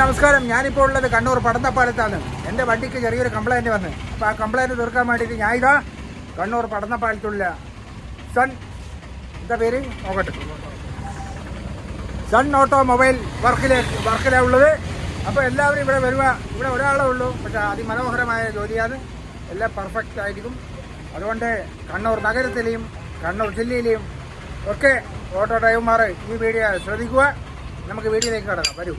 നമസ്കാരം. ഞാനിപ്പോൾ ഉള്ളത് കണ്ണൂർ പടന്നപ്പാലത്താണ്. എന്റെ വണ്ടിക്ക് ചെറിയൊരു കംപ്ലൈന്റ് വന്ന്. അപ്പോൾ ആ കംപ്ലൈന്റ് തീർക്കാൻ വേണ്ടിയിട്ട് ഞാൻ ഇതാ കണ്ണൂർ പടന്നപ്പാലത്തുള്ള സൺ എന്താ പേര്? നോക്കട്ടെ. സൺ ഓട്ടോമൊബൈൽ വർക്കിലെ വർക്കിലാണ് ഉള്ളത്. അപ്പോൾ എല്ലാവരും ഇവിടെ വരുക ഇവിടെ ഒരാളേ ഉള്ളൂ. പക്ഷേ അതിമനോഹരമായ ജോലിയാണ്. എല്ലാം പെർഫെക്റ്റ് ആയിരിക്കും. അതുകൊണ്ട് കണ്ണൂർ നഗരത്തിലെയും കണ്ണൂർ ജില്ലയിലെയും ഒക്കെ ഓട്ടോ ഡ്രൈവർമാർ ഈ വീഡിയോ ശ്രദ്ധിക്കുക. നമുക്ക് വീഡിയോയിലേക്ക് കടക്കാം. വരൂ.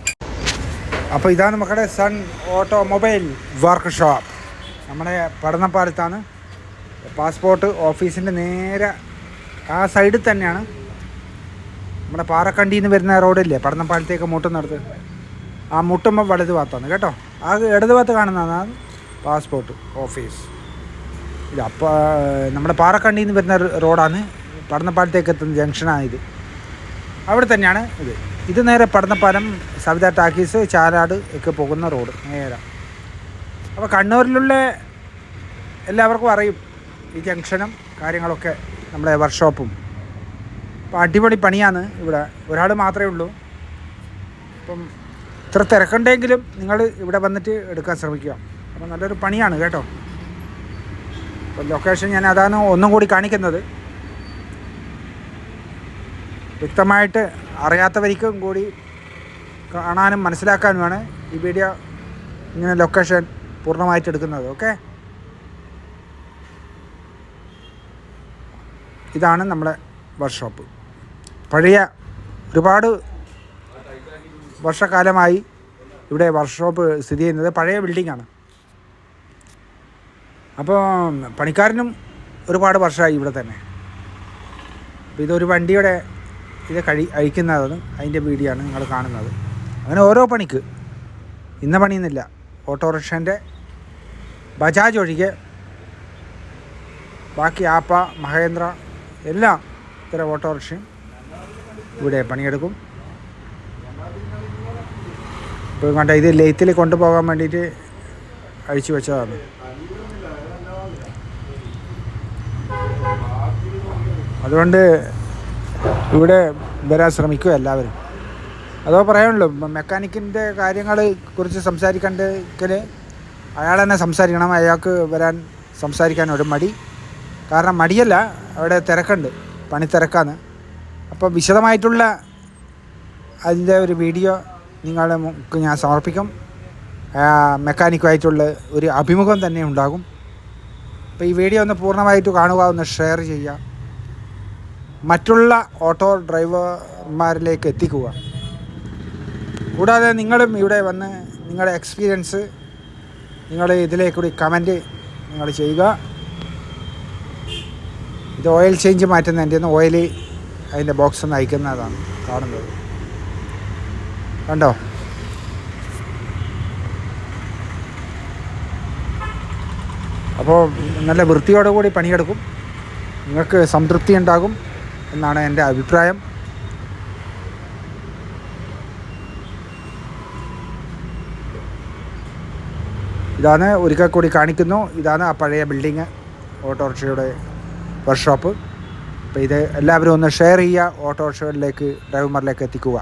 അപ്പോൾ ഇതാണ് മക്കളുടെ സൺ ഓട്ടോമൊബൈൽ വർക്ക് ഷോപ്പ് നമ്മുടെ പഠനപ്പാലത്താണ് പാസ്പോർട്ട് ഓഫീസിന്റെ നേരെ ആ സൈഡിൽ തന്നെയാണ്. നമ്മുടെ പാറക്കണ്ടിയിൽ നിന്ന് വരുന്ന റോഡില്ലേ പഠനപ്പാലത്തേക്ക് മുട്ടുന്നിടത്ത് ആ മുട്ടുമ്പോൾ വലത് ഭാഗത്താണ് കേട്ടോ. ആ ഇടത് ഭാഗത്ത് കാണുന്നതാണ് പാസ്പോർട്ട് ഓഫീസ്. ഇത് അപ്പോൾ നമ്മുടെ പാറക്കണ്ടിയിൽ നിന്ന് വരുന്ന റോഡാണ് പഠനപ്പാലത്തേക്ക് എത്തുന്ന ജംഗ്ഷനാണ് ഇത്. അവിടെ തന്നെയാണ് ഇത്. ഇത് നേരെ പടന്നപ്പാലം സവിത ടാക്കീസ് ചാലാട് ഒക്കെ പോകുന്ന റോഡ്. നേരെ. അപ്പോൾ കണ്ണൂരിലുള്ള എല്ലാവർക്കും അറിയും ഈ ജംഗ്ഷനും കാര്യങ്ങളൊക്കെ നമ്മുടെ വർക്ക്ഷോപ്പും. അപ്പോൾ അടിപൊളി പണിയാണ് ഇവിടെ. ഒരാൾ മാത്രമേ ഉള്ളൂ. അപ്പം ഇത്ര തിരക്കുണ്ടെങ്കിലും നിങ്ങൾ ഇവിടെ വന്നിട്ട് എടുക്കാൻ ശ്രമിക്കുക. അപ്പോൾ നല്ലൊരു പണിയാണ് കേട്ടോ. അപ്പോൾ ലൊക്കേഷൻ ഞാൻ അതാണ് ഒന്നും കൂടി കാണിക്കുന്നത്. വ്യക്തമായിട്ട് അറിയാത്തവർക്കും കൂടി കാണാനും മനസ്സിലാക്കാനുമാണ് ഈ വീഡിയോ ഇങ്ങനെ ലൊക്കേഷൻ പൂർണമായിട്ട് എടുക്കുന്നത് ഓക്കെ ഇതാണ് നമ്മുടെ വർക്ക്ഷോപ്പ് പഴയ ഒരുപാട് വർഷക്കാലമായി ഇവിടെ വർക്ക്ഷോപ്പ് സ്ഥിതി ചെയ്യുന്നത് പഴയ ബിൽഡിങ്ങാണ് അപ്പോൾ പണിക്കാരനും ഒരുപാട് വർഷമായി ഇവിടെ തന്നെ. അപ്പോൾ ഇതൊരു വണ്ടിയുടെ ഇത് കഴി അഴിക്കുന്നതാണ് അതിന്റെ വീഡിയോ ആണ് നിങ്ങൾ കാണുന്നത്. അങ്ങനെ ഓരോ പണിക്ക്. ഇന്ന പണിയൊന്നുമില്ല. ഓട്ടോറിക്ഷന്റെ ബജാജ് ഒഴികെ ബാക്കി ആപ്പ മഹേന്ദ്ര എല്ലാം ഇത്തരം ഓട്ടോറിക്ഷയും ഇവിടെ പണിയെടുക്കും. ഇപ്പോൾ കണ്ട ഇത് ലെയ്ത്തിൽ കൊണ്ടുപോകാൻ വേണ്ടിയിട്ട് അഴിച്ചു വെച്ചതാണ്. അതുകൊണ്ട് ഇവിടെ വരാൻ ശ്രമിക്കുക എല്ലാവരും. അതോ പറയാനുള്ളൂ മെക്കാനിക്കിന്റെ കാര്യങ്ങൾ കുറിച്ച് സംസാരിക്കണ്ടെങ്കിൽ അയാൾ തന്നെ സംസാരിക്കണം അയാൾക്ക് വരാൻ സംസാരിക്കാൻ ഒരു മടി. കാരണം മടിയല്ല അവിടെ തിരക്കുണ്ട് പണി തിരക്കാണ്. അപ്പോൾ വിശദമായിട്ടുള്ള അതിന്റെ ഒരു വീഡിയോ നിങ്ങളുടെ മുക്ക് ഞാൻ സമർപ്പിക്കും. മെക്കാനിക്കുമായിട്ടുള്ള ഒരു അഭിമുഖം തന്നെ ഉണ്ടാകും. അപ്പോൾ ഈ വീഡിയോ ഒന്ന് പൂർണമായിട്ട് കാണുക ഒന്ന് ഷെയർ ചെയ്യുക. മറ്റുള്ള ഓട്ടോ ഡ്രൈവർമാരിലേക്ക് എത്തിക്കുക. കൂടാതെ നിങ്ങളും ഇവിടെ വന്ന് നിങ്ങളുടെ എക്സ്പീരിയൻസ് നിങ്ങൾ ഇതിലേക്കൂടി കമന്റ് നിങ്ങൾ ചെയ്യുക. ഇത് ഓയിൽ ചേഞ്ച് മാറ്റുന്നതിന്റെ എന്റെ ഓയിൽ അതിന്റെ ബോക്സ് ഒന്ന് അയക്കുന്നതാണ് കാണുന്നത്. കണ്ടോ? അപ്പോൾ നല്ല വൃത്തിയോടുകൂടി പണിയെടുക്കും. നിങ്ങൾക്ക് സംതൃപ്തി ഉണ്ടാകും. എന്നാണ് എന്റെ അഭിപ്രായം. ഇതാണ് ഒരിക്കൽ കൂടി കാണിക്കുന്നു. ഇതാണ് ആ പഴയ ബിൽഡിങ് ഓട്ടോറിക്ഷയുടെ വർക്ക്ഷോപ്പ്. അപ്പോൾ ഇത് എല്ലാവരും ഒന്ന് ഷെയർ ചെയ്യുക ഓട്ടോറിക്ഷകളിലേക്ക് ഡ്രൈവർമാരിലേക്ക് എത്തിക്കുക.